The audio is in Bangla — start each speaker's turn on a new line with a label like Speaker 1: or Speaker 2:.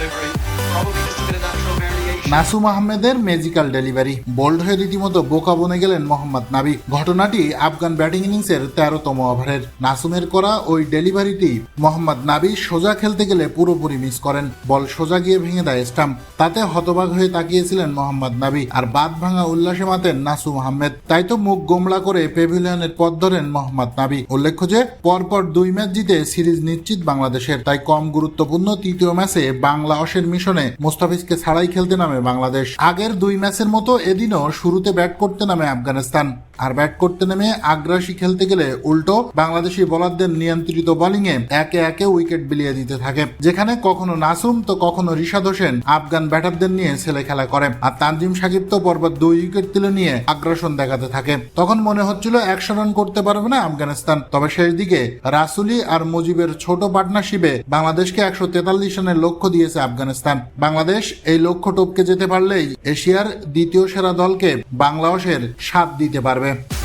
Speaker 1: delivery.
Speaker 2: নাসুম আহমেদের ম্যাজিক্যাল ডেলিভারি বোল্ড হয়ে রীতিমতো বোকা বনে গেলেন মোহাম্মদ নাবি ঘটনাটি আফগান ব্যাটিং ইনিংসের তেরোতম ওভারের। নাসুমের করা ওই ডেলিভারিটি মোহাম্মদ নাবি সোজা খেলতে গেলে পুরোপুরি মিস করেন। বল সোজা গিয়ে ভেঙে দেয় স্টাম্প। তাতে হতবাক হয়ে তাকিয়েছিলেন মোহাম্মদ নাবি আর বাদ ভাঙা উল্লাসে মাতেন নাসুম আহমেদ। তাই তো মুখ গোমলা করে পেভিলিয়নের পথ ধরেন মোহাম্মদ নাবি উল্লেখ্য যে, পরপর দুই ম্যাচ জিতে সিরিজ নিশ্চিত বাংলাদেশের। তাই কম গুরুত্বপূর্ণ তৃতীয় ম্যাচে বাংলা অসের মিশনে মোস্তাফিজকে ছাড়াই খেলতে নামে বাংলাদেশ। আগের দুই ম্যাচের মতো এদিনও শুরুতে ব্যাট করতে নামে আফগানিস্তান। আর ব্যাট করতে নেমে আগ্রাসী খেলতে গেলে উল্টো বাংলাদেশি বোলারদের নিয়ন্ত্রিত বোলিংয়ে একে একে উইকেট বিলিয়ে দিতে থাকে। যেখানে কখনো নাসুম তো কখনো রিশাদ হোসেন আফগান ব্যাটারদের নিয়ে ছেলে খেলা করে। আর তানজিম সাকিব তো পরপর দুই উইকেট তুলে নিয়ে আগ্রাসন দেখাতে থাকে। তখন মনে হচ্ছিল একশো রান করতে পারবে না আফগানিস্তান। তবে শেষ দিকে রাসুলি আর মুজিবের ছোট পার্টনারশিপে বাংলাদেশকে একশো তেতাল্লিশ রানের লক্ষ্য দিয়েছে আফগানিস্তান। বাংলাদেশ এই লক্ষ্য টপকে যেতে পারলেই এশিয়ার দ্বিতীয় সেরা দলকে বাংলাদেশের সাথ দিতে পারবে। Saludos.